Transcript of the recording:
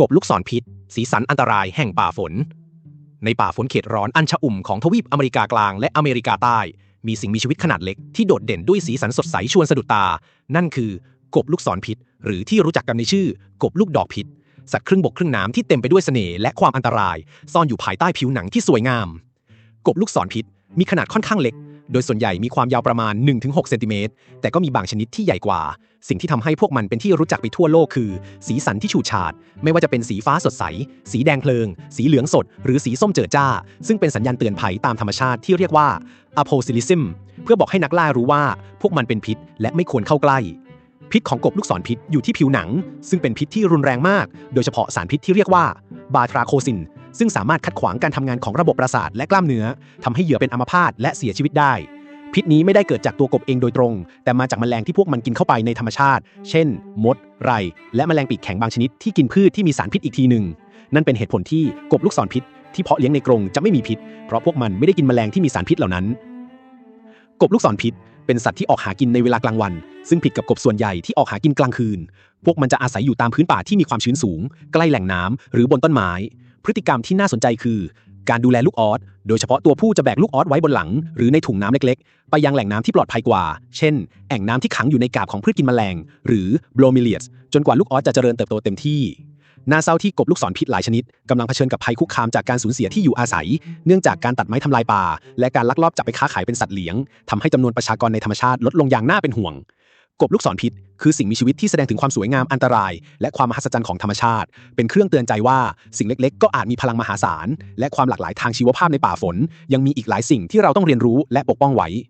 กบลูกศรพิษ สีสันอันตรายแห่งป่าฝน ในป่าฝนเขตร้อนอันชะอุ่มของทวีปอเมริกากลางและอเมริกาใต้ มีสิ่งมีชีวิตขนาดเล็กที่โดดเด่นด้วยสีสันสดใสชวนสะดุดตา นั่นคือกบลูกศรพิษ หรือที่รู้จักกันในชื่อ กบลูกดอกพิษ สัตว์ครึ่งบกครึ่งน้ำที่เต็มไปด้วยเสน่ห์และความอันตราย ซ่อนอยู่ภายใต้ผิวหนังที่สวยงาม กบลูกศรพิษมีขนาดค่อนข้างเล็ก โดยส่วนใหญ่มีความยาวประมาณ 1-6เซนติเมตรแต่ก็มีบางชนิดที่ใหญ่กว่า สิ่งที่ทำให้พวกมันเป็นที่รู้จักไปทั่วโลกคือ สีสันที่ฉูดฉาด ไม่ว่าจะเป็นสีฟ้าสดใส สีแดงเพลิง สีเหลืองสด หรือสีส้มเจิดจ้า ซึ่งเป็นสัญญาณเตือนภัยตามธรรมชาติที่เรียกว่า apocalypse เพื่อบอกให้นักล่ารู้ว่าพวกมันเป็นพิษ และไม่ควรเข้าใกล้พิษของกบลูกศรพิษอยู่ที่ผิวหนัง ซึ่งเป็นพิษที่รุนแรงมาก โดยเฉพาะสารพิษที่เรียกว่า บาทราโคซิน ซึ่งสามารถขัดขวางการทำงานของระบบประสาทและกล้ามเนื้อทำให้เหยื่อเป็นอัมพาตและเสียชีวิตได้ พิษนี้ไม่ได้เกิดจากตัวกบเองโดยตรง แต่มาจากแมลงที่พวกมันกินเข้าไปในธรรมชาติ เช่น มด ไร และแมลงปีกแข็งบางชนิดที่กินพืชที่มีสารพิษอีกทีหนึ่งนั่นเป็นเหตุผลที่กบลูกศรพิษที่เพาะเลี้ยงในกรงจะไม่มีพิษ เพราะพวกมันไม่ได้กินแมลงที่มีสารพิษเหล่านั้น กบลูกศรพิษ เป็นสัตว์ที่ออกหากินในเวลากลางวัน ซึ่งผิดกับกบส่วนใหญ่ที่ออกหากินกลางคืน พวกมันจะอาศัยอยู่ตามพื้นป่าที่มีความชื้นสูง ใกล้แหล่งน้ำหรือบนต้นไม้ พฤติกรรมที่น่าสนใจคือ การดูแลลูกออสโดยเฉพาะตัวผู้จะแบกลูกออสไว้บนหลัง หรือในถุงน้ำเล็กๆ ไปยังแหล่งน้ำที่ปลอดภัยกว่า เช่น แอ่งน้ำที่ขังอยู่ในกาบของพืชกินแมลง หรือ b r o m e l i a s จนกว่าลูกออสจะเจริญเติบโตเต็มที่น่าเศร้าที่กบลูกศรพิษหลายชนิดกำลังเผชิญกับภัยคุกคามจากการสูญเสียที่อยู่อาศัย เนื่องจากการตัดไม้ทำลายป่า และการลักลอบจับไปค้าขายเป็นสัตว์เลี้ยงทำให้จำนวนประชากรในธรรมชาติลดลงอย่างน่าเป็นห่วง กบลูกศรพิษ คือสิ่งมีชีวิตที่แสดงถึงความสวยงามอันตราย และความมหัศจรรย์ของธรรมชาติ เป็นเครื่องเตือนใจว่าสิ่งเล็กๆ ก็อาจมีพลังมหาศาล และความหลากหลายทางชีวภาพในป่าฝน ยังมีอีกหลายสิ่งที่เราต้องเรียนรู้และปกป้องไว้